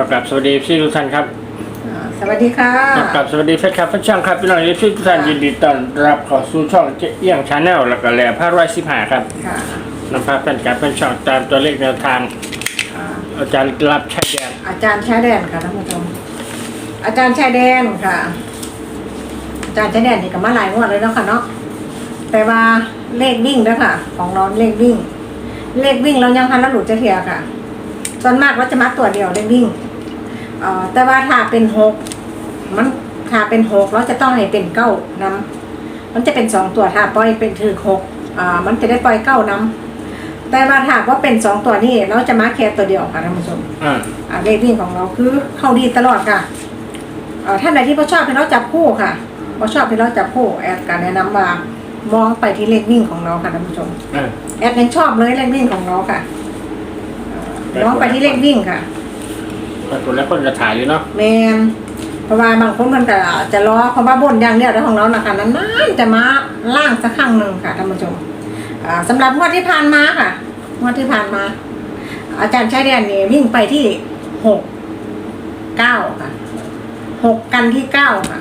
ขอกลับสวัสดีพี่ทุกท่านครับอ่าสวัสดีค่ะขอกลับสวัสดีแฟนคลับแฟนช่องครับพี่น้องพี่ทุกท่านยินดีต้อนรับเข้าสู่ช่องเจ๊เอี้ยงชาแนลแล้วก็แหล่ผ้าร้อยสิบห้าครับค่ะนำพาแฟนคลับแฟนช่องตามตัวเลขแนวทาง อ่าอาจารย์รับชายแดนอาจารย์ชายแดนค่ะท่านผู้ชม อาจารย์ชายแดนค่ะ อาจารย์ชายแดนนี่ก็มาหลายงวดเลยเนาะค่ะเนาะ แต่ว่าเลขวิ่งด้วยค่ะ ของเราเลขวิ่ง เลขวิ่งเรายังพันแล้วหลุดจะเทียค่ะ ส่วนมากเราจะมาตัวเดียวเลขวิ่ง เอ่อแต่ว่าถ้าเป็นหกมันถ้าเป็นหกเราจะต้องให้เป็นเก้านำมันจะเป็นสองตัวถ้าปล่อยเป็นถือหกอ่ามันจะได้ปล่อยเก้านำแต่ว่าถ้าว่าเป็นสองตัวนี้เราจะมาแค่ตัวเดียวค่ะท่านผู้ชมอ่าอ่าเลขวิ่งของเราคือเข้าดีตลอดค่ะเอ่อท่านใดที่พอชอบให้เราจับคู่ค่ะพอชอบให้เราจับคู่แอดการแนะนำว่ามองไปที่เลขวิ่งของเราค่ะท่านผู้ชมอ่าแอดยังชอบเลยเลขวิ่งของเราค่ะเอ่อมองไปที่เลขวิ่งค่ะ ปรากฏแล้วคนจะถ่ายอยู่เนาะแมนเพราะว่าบางคนมันก็จะรอเพราะว่าบนอย่างเดียวแต่ของเรานะคะนั้นจะมาล่างสักครั้งหนึ่งค่ะท่านผู้ชมอ่าสำหรับงวดที่ผ่านมาค่ะงวดที่ผ่านมา อาจารย์ชายแดนนี่วิ่งไปที่หกเก้าค่ะหกกันที่เก้าค่ะ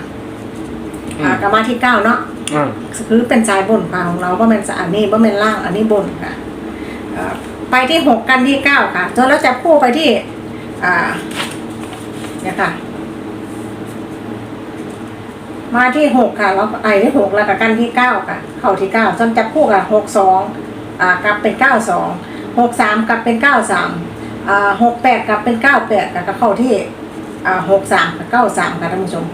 อ่ากลับมาที่เก้าเนาะอ่าคือเป็นสายบนค่ะของเราว่าเป็นสายอันนี้ว่าเป็นล่างอันนี้บนค่ะอ่าไปที่หกกันที่เก้าค่ะจนแล้วจับคู่ไปที่ อ่าเนี่ยค่ะ มาที่หกค่ะแล้วไอ้ที่หกแล้วกับกันที่เก้าค่ะ เข้าที่เก้าจนจับคู่กับหกสองอ่ากลับเป็นเก้าสองหกสามกลับเป็นเก้าสามอ่าหกแปดกลับเป็นเก้าแปดก็เข้าที่อ่าหกสามกับเก้าสามค่ะท่านผู้ชม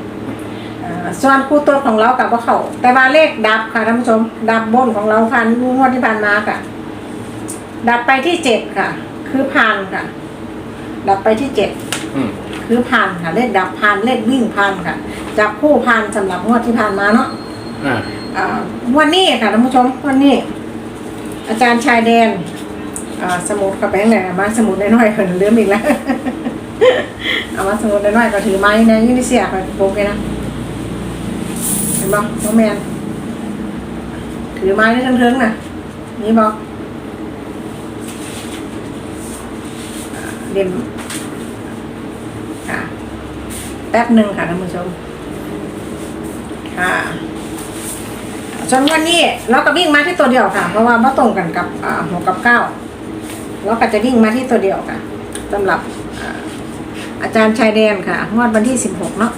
ส่วนคู่ตัวของเรากับว่าเขาแต่ว่าเลขดับค่ะท่านผู้ชม ดับบนของเราพันงวดที่ผ่านมาค่ะ ดับไปที่เจ็ดค่ะ คือพันค่ะ ดับไปที่เจ็ดอืมคือพันค่ะ เลขดับพันเลขวิ่งพันค่ะ จับคู่พันสำหรับงวดที่ผ่านมาเนาะอ่าอ่าวันนี้ค่ะท่านผู้ชมวันนี้ อาจารย์ชายแดนอ่าสมุดกับแบงค์ไหนมาสมุดน้อยๆเพิ่นลืมอีกแล้ว เอามาสมุดน้อยๆก็ถือไม้นะยูนิเซียค่ะโบกเลยนะเห็นบ่น้องแมนถือไม้ได้เทิงๆน่ะนี่บอกอ่าเรียนค่ะ แป๊บหนึ่งค่ะท่านผู้ชม ค่ะส่วนวันนี้เราก็วิ่งมาที่ตัวเดียวค่ะ เพราะว่ามาตรงกันกับอ่าหกกับเก้าเราก็จะวิ่งมาที่ตัวเดียวค่ะสำหรับอาอาจารย์ชายแดนค่ะงวดวันที่สิบหกเนาะ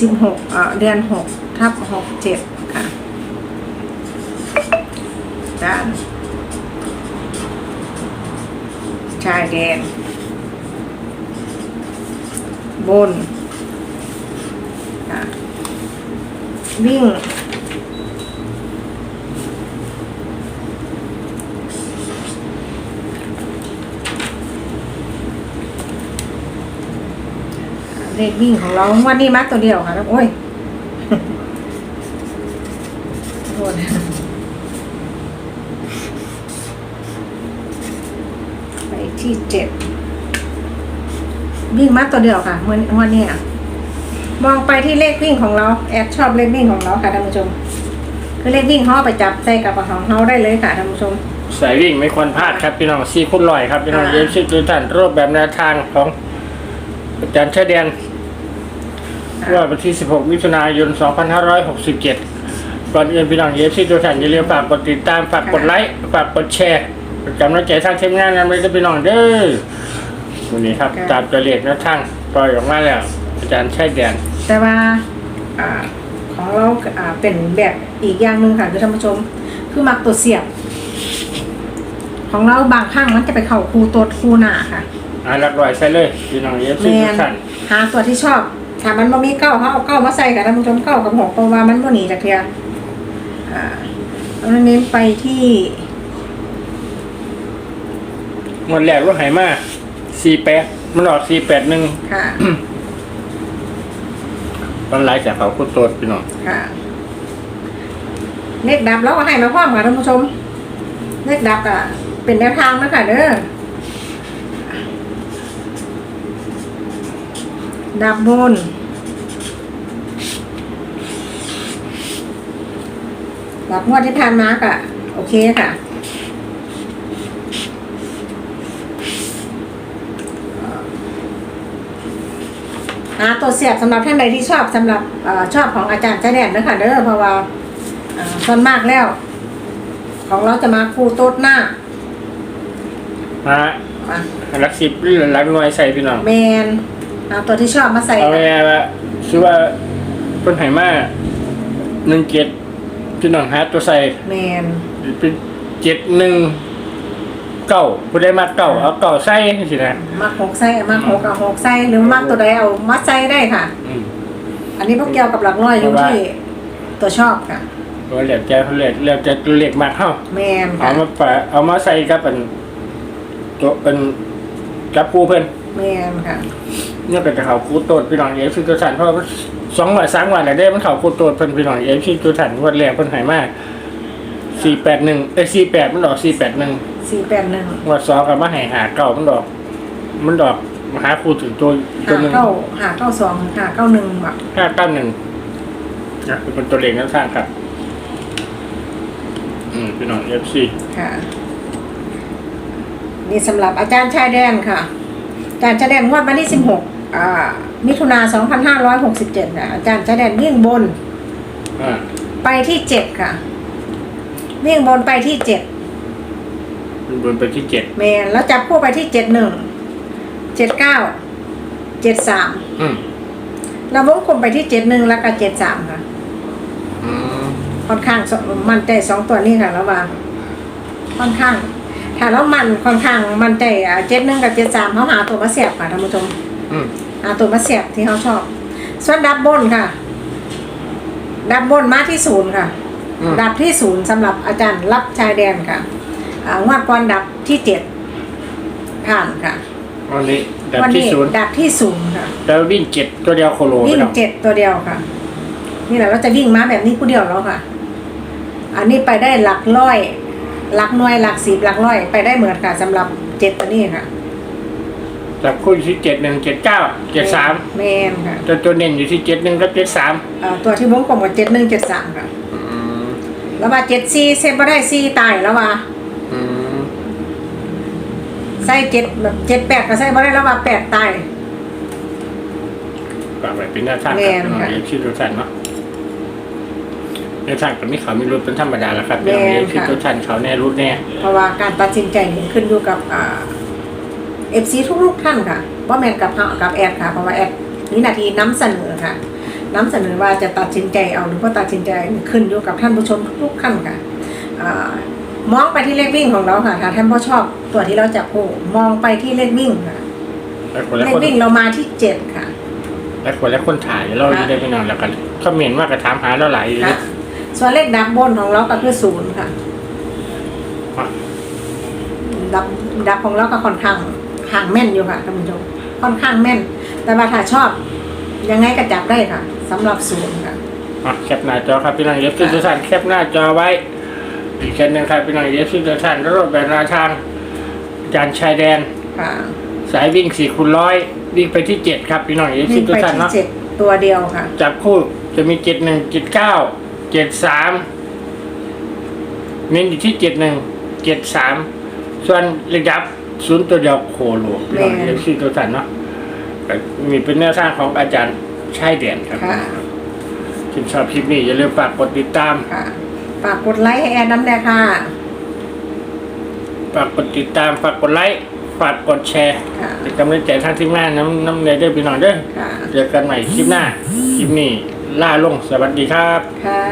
สิบหกเดือนหกทับหกเจ็ดค่ะอาจารย์ชายแดน บนค่ะวิ่ง เลขวิ่งของเราวันนี้มักตัวเดียวค่ะแล้วโอ้ยโทษไปที่เจ็ด วิ่งมักตัวเดียวค่ะเมื่อวันนี้อะมองไปที่เลขวิ่งของเราแอดชอบเลขวิ่งของเราค่ะท่านผู้ชม คือเลขวิ่งเขาเอาไปจับใส่กับของเขาได้เลยค่ะท่านผู้ชมสายวิ่งไม่ควรพลาดครับพี่น้องซีพุ่นลอยครับพี่น้องอ่าเยี่ยมชิดทุกท่านรูปแบบแนวทางของอาจารย์ชายแดนว่าวันที่ 16 มิถุนายน 2567 ก่อนอื่นพี่น้องเอฟซีทุกท่านอย่าลืมฝากกดติดตามฝากกดไลค์ฝากกดแชร์เป็นกำลังใจทางทีมงานนั้นเลยพี่น้องเด้อ วันนี้ครับค่ะตามตัวเลขแนวทางปล่อยออกมาแล้วอาจารย์ชายแดนแต่ว่าอ่าของเราอ่าเป็นแบบอีกอย่างหนึ่งค่ะคือท่านผู้ชม คือมักตัวเสียบ ของเราบางครั้งมันจะไปเข้าคูตัวคูหน้าค่ะอ่าหลักร้อยใส่เลยพี่น้องเอฟแมซีทุนกท่านหาตัวที่ชอบถ้ามันบ่มีเก้าเขาเอาเก้ามาใส่ค่ะท่านผู้ชมเก้ากับหกเพราะว่ามันบ่หนีจากเทียอ่าเราเน้นไปที่หมดแรกรถไหมา 48มันออก481ค่ะ ตอนไลฟ์จากเขาคุดโตดพี่น้องค่ะเลขดับเราก็ให้มาพร้อมค่ะท่านผู้ชมเลขดับก็เป็นแนวทางนะคะเด้อดับบนดับงวดที่ผ่านมาก็โอเคค่ะ หาตัวเสียบสำหรับท่านใดที่ชอบสำหรับเออชอบของอาจารย์ชายแดนนะคะเด้อเพราะว่าเอ่อส่วนมากแล้ว ของเราจะมาคู่โต๊ดหน้ามาอะรักสิบหรือรักหน่วยใส่พี่น้องแมนเอาตัวที่ชอบมาใส่เอาไงว่าชื่อว่าเพิ่นให้มาหนึ่งเจ็ดพี่น้องหาตัวใส่แมนเป็นเจ็ดหนึ่ง เก้าผู้ได้มาเก้าเอาเก้าใส่สินะมักหกไส้มักหกเอาหกไส้หรือมักตัวใดเอามัดไส้ได้ค่ะ อืมอันนี้พวกเกี่ยวกับหลักร้อยอยู่เพราะว่าที่ตัวชอบค่ะว่าเหลียบใจเขาเหลียบเหลียบใจเรียกมากเข้าแมนเอาค่ะมาปะเอามาใส่กับเป็นตัวเป็นกับคู่เพิ่นแมนค่ะเนี่ยเป็นเขาคู่โตดพี่น้องเอฟซีตัวสันเพราะว่าสองวันสามวันแล้วได้มันเขาคู่โตดเพิ่นพี่น้องเอฟซีตัวสันวันแรกเพิ่นใหายมาสี่แปดหนึ่งเอ้สี่แปดมันดอกสี่แปดหนึ่ง สี่แปดหนึ่งวันสองกับมาใหายหาเก้ามันดอก มันดอกมาหาคู่ถึงตัวตัหาวหนึ่งเก้าหาเก้าสองหาเก้าหนึ่งแบบห้าเก้าหนึ่งนะเป็นตัวเลขนั้นสร้างครับ อืมพี่น้องเอฟซีค่ะ นี่สำหรับอาจารย์ชายแดนค่ะ อาจารย์ชายแดนงวดวันที่สิบหกอ่า มิถุนาสองพันห้าร้อยหกสิบเจ็ดค่ะอาจารย์ชายแดนวิ่งบน อ่าไปที่เจ็ดค่ะ วิ่งบนไปที่เจ็ด เป็นบนไปที่เจ็ดแมนแล้วจับคู่ไปที่เจ็ดหนึ่งเจ็ดเก้าเจ็ดสามอืมเราวงกลมไปที่เจ็ดหนึ่งแล้วก็เจ็ดสามค่ะ อืมค่อนข้างสมันใจสองตัวนี้ค่ะแล้วว่าค่อนข้างถ้าเรามันค่อนข้างมันใจเจ็ดหนึ่งกับเจ็ดสามเขาหาตัวมาเสียบค่ะท่านผู้ชมอืมหาตัวมาเสียบที่เขาชอบ ส่วนดับบนค่ะ ดับบนมาที่ศูนย์ค่ะ อืมดับที่ศูนย์สำหรับอาจารย์รับชายแดนค่ะ อ่างวดก่อนดับที่เจ็ดผ่านค่ะวันนี้แบบวัที่นี้ศูนย์ดับที่ศูนย์ค่ะแล้ววิ่งเจ็ดตัวเดียวโคโลวิ่งไม่ต้องเจ็ดตัวเดียวค่ะ นี่แหละเราจะวิ่งมาแบบนี้ผู้เดียวแล้วค่ะ อันนี้ไปได้หลักร้อยหลักหน่วยหลักสิบหลักร้อย ไปได้เหมือนค่ะสำหรับเจ็ดตัวนี้ค่ะจับคู่อยู่ที่เจ็ดหนึ่งเจ็ดเก้าเจ็ดสามแมนค่ะตัวตัวเน้นอยู่ที่เจ็ดหนึ่งกับเจ็ดสามเอ่อตัวที่วงกลมกับเจ็ดหนึ่งเจ็ดสามค่ะ แล้วว่าเจ็ดซีเซฟมาได้ซีตายแล้วว่าอืม ใส่เจ็ดแบบเจ็ดแปดก็ใส่มาได้แล้วว่าแปดตาย ฝากไว้เป็นหน้าทางแม่ครับนพี่น้องค่ะเอฟซีตัวสันเนาะในทางกับนี่เขามีรุดเป็นธรรมดาแล้วครับแม่พี่น้องนเอฟซีค่ะตัวสันเขาแน่รุดแน่เพราะว่าการตัดสินใจนี่ขึ้นอยู่กับอ่าเอฟซีทุกๆท่านค่ะว่าแมนกับเฮากับแอดค่ะ เพราะว่าแอดนี่นาทีน้ำเสนอค่ะน้ำเสนอว่าจะตัดสินใจเอาหรือว่าตัดสินใจขึ้นอยู่กับท่านผู้ชมทุกๆท่านค่ะอา มองไปที่เลขวิ่งของเราค่ะถ้าท่านผู้ชอบตัวที่เราจับคู่มองไปที่เลขวิ่งค่ะแล้วคนเลละขคนวิ่งเรามาที่เจ็ดค่ะ แล้วคนละคนถ่ายเราค่ะได้พี่น้องแล้วกันเขาเมนว่ากระถามหาเราหลายอยู่ค่ะ ส่วนเลขดับบนของเราก็คือศูนย์ค่ะอะดับดับของเราก็ค่อนข้างห่างแม่นอยู่ค่ะท่านผู้ชมค่อนข้างแม่น แต่ว่าถ้าชอบ ยังไงก็จับได้ค่ะสำหรับศูนย์ค่ะ อะแคปหน้าจอครับพี่น้องเอฟซีตัวสันแคปหน้าจอไว้ อีกเช่นนึงครับพี่น้องเอฟซีตัวสันรถแบบนาทางจานชายแดน ค่ะสายวิ่งสี่คูณร้อยวิ่งไปที่เจ็ดครับพี่น้องเอฟซีวิ่งตัวไปสันที่เนาะ เจ็ดตัวเดียวค่ะ จับคู่จะมีเจ็ดหนึ่งเจ็ดเก้าเจ็ดสามเน้นอยู่ที่เจ็ดหนึ่งเจ็ดสามส่วนระดับศูนย์ตัวเดียวโคโลพี่น้องแม่เอฟซีตัวสันเนาะก็มีเป็นแนวทางของอาจารย์ชายแดนครับค่ะถ้าชอบคลิปนี้อย่าลืมฝากกดติดตาม ค่ะ ฝากกดไลค์ให้แอดน้ำแดงค่ะ ฝากกดติดตามฝากกดไลค์ฝากกดแชร์ค่ะเป็นกำลังใจทางทีมงานน้ำน้ำเนยเด้อพี่น้องเด้อค่ะ เจอกันใหม่คลิปหน้า คลิปนี้ล่าลงสวัสดีครับ ค่ะ